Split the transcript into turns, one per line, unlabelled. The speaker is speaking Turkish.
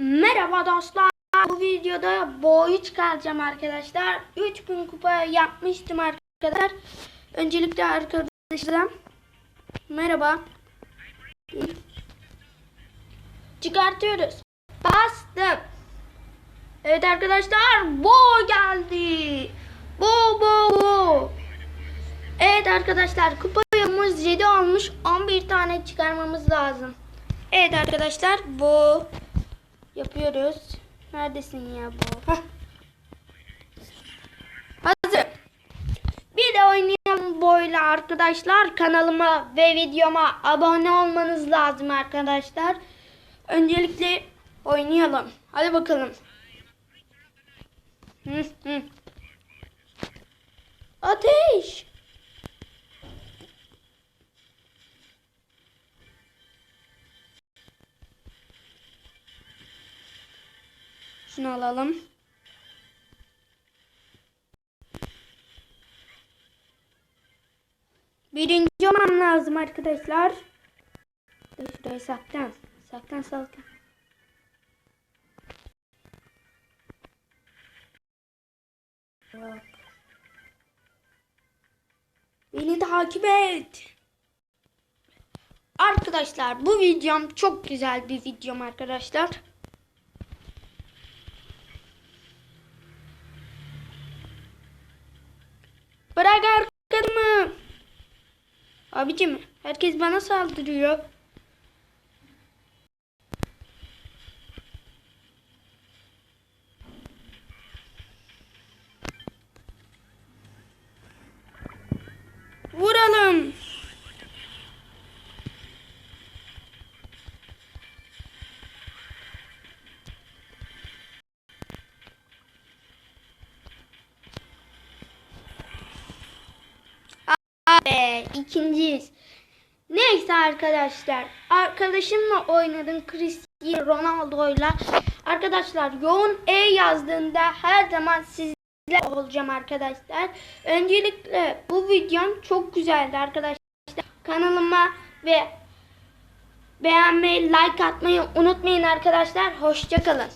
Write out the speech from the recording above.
Merhaba dostlar. Bu videoda boyu çıkaracağım arkadaşlar. 3000 kupa yapmıştım arkadaşlar. Öncelikle arkadaşlarım merhaba. Çıkartıyoruz. Bastım. Evet arkadaşlar bo geldi. Bo bo bo. Evet arkadaşlar kupayımız 7 olmuş. 11 tane çıkarmamız lazım. Evet arkadaşlar bu yapıyoruz. Neredesin ya bu? Hazır. Bir de oynayalım boyla arkadaşlar. Kanalıma ve videoma abone olmanız lazım arkadaşlar. Öncelikle oynayalım. Hadi bakalım. Hı hı. Şunu alalım. Birinci olmam lazım arkadaşlar. Şurayı saklan. Saklan saklan. Bak. Beni takip et. Arkadaşlar bu videom çok güzel bir videom arkadaşlar. Bırak arkamı. Abicim herkes bana saldırıyor. İkinciyiz. Neyse arkadaşlar. Arkadaşımla oynadım Cristiano Ronaldo'yla. Arkadaşlar yoğun E yazdığında her zaman sizle olacağım arkadaşlar. Öncelikle bu videom çok güzeldi arkadaşlar. Kanalıma ve beğenmeyi, like atmayı unutmayın arkadaşlar. Hoşçakalın.